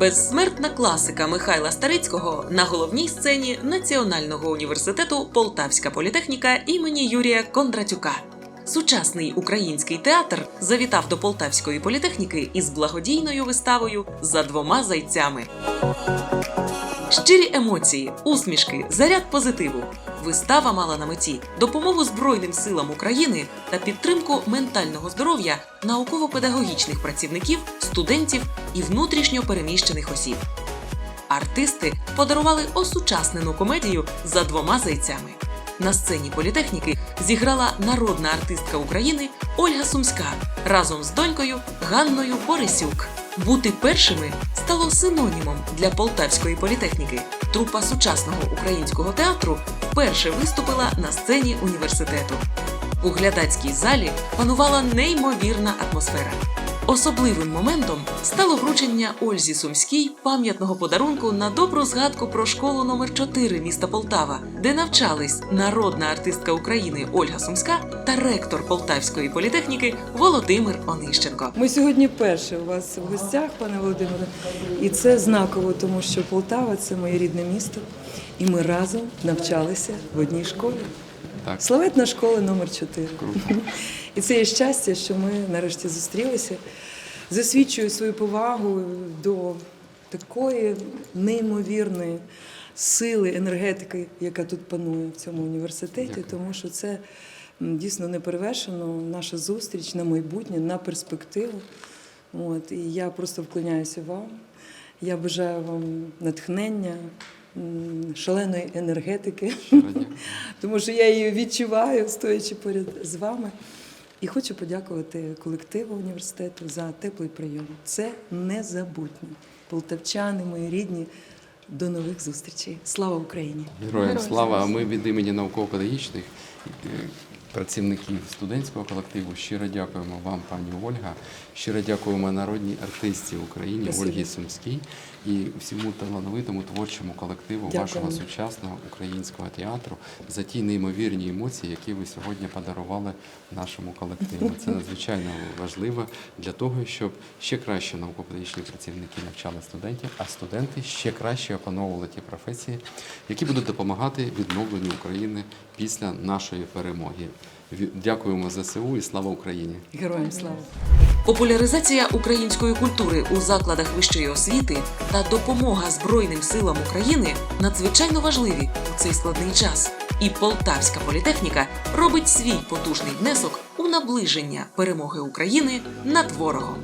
Безсмертна класика Михайла Старицького на головній сцені Національного університету Полтавська політехніка імені Юрія Кондратюка. Сучасний український театр завітав до Полтавської політехніки із благодійною виставою за двома зайцями. Щирі емоції, усмішки, заряд позитиву. Вистава мала на меті допомогу Збройним силам України та підтримку ментального здоров'я науково-педагогічних працівників, студентів і внутрішньо переміщених осіб. Артисти подарували осучаснену комедію за двома зайцями. На сцені політехніки зіграла народна артистка України Ольга Сумська разом з донькою Ганною Борисюк. Бути першими стало синонімом для полтавської політехніки. Трупа сучасного українського театру вперше виступила на сцені університету. У глядацькій залі панувала неймовірна атмосфера. Особливим моментом стало вручення Ользі Сумській пам'ятного подарунку на добру згадку про школу номер 4 міста Полтава, де навчались народна артистка України Ольга Сумська та ректор Полтавської політехніки Володимир Онищенко. Ми сьогодні перше у вас в гостях, пане Володимире, і це знаково, тому що Полтава це моє рідне місто, і ми разом навчалися в одній школі. Так. Славетна школа номер 4 І це є щастя, що ми нарешті зустрілися. Засвідчую свою повагу до такої неймовірної сили, енергетики, яка тут панує в цьому університеті, Дякую. тому що це дійсно неперевершено наша зустріч на майбутнє, на перспективу. От, і я просто вклоняюся вам. Я бажаю вам натхнення, шаленої енергетики, тому що я її відчуваю, стоячи поряд з вами. І хочу подякувати колективу університету за теплий прийом. Це незабутнє. Полтавчани, мої рідні. До нових зустрічей. Слава Україні! Героям слава! А ми від імені науково-педагогічних е, працівників студентського колективу щиро дякуємо вам, пані Ольга. Щиро дякуємо народній артистці України Спасибо. Ольгі Сумській і всьому талановитому творчому колективу Дякуємо. вашого сучасного українського театру за ті неймовірні емоції, які ви сьогодні подарували нашому колективу. Це надзвичайно важливо для того, щоб ще краще науково-педагогічні працівники навчали студентів, а студенти ще краще опановували ті професії, які будуть допомагати відновленню України після нашої перемоги. Дякуємо ЗСУ і слава Україні! Героям слава! Популяризація української культури у закладах вищої освіти та допомога Збройним силам України надзвичайно важливі у цей складний час. І Полтавська політехніка робить свій потужний внесок у наближення перемоги України над ворогом.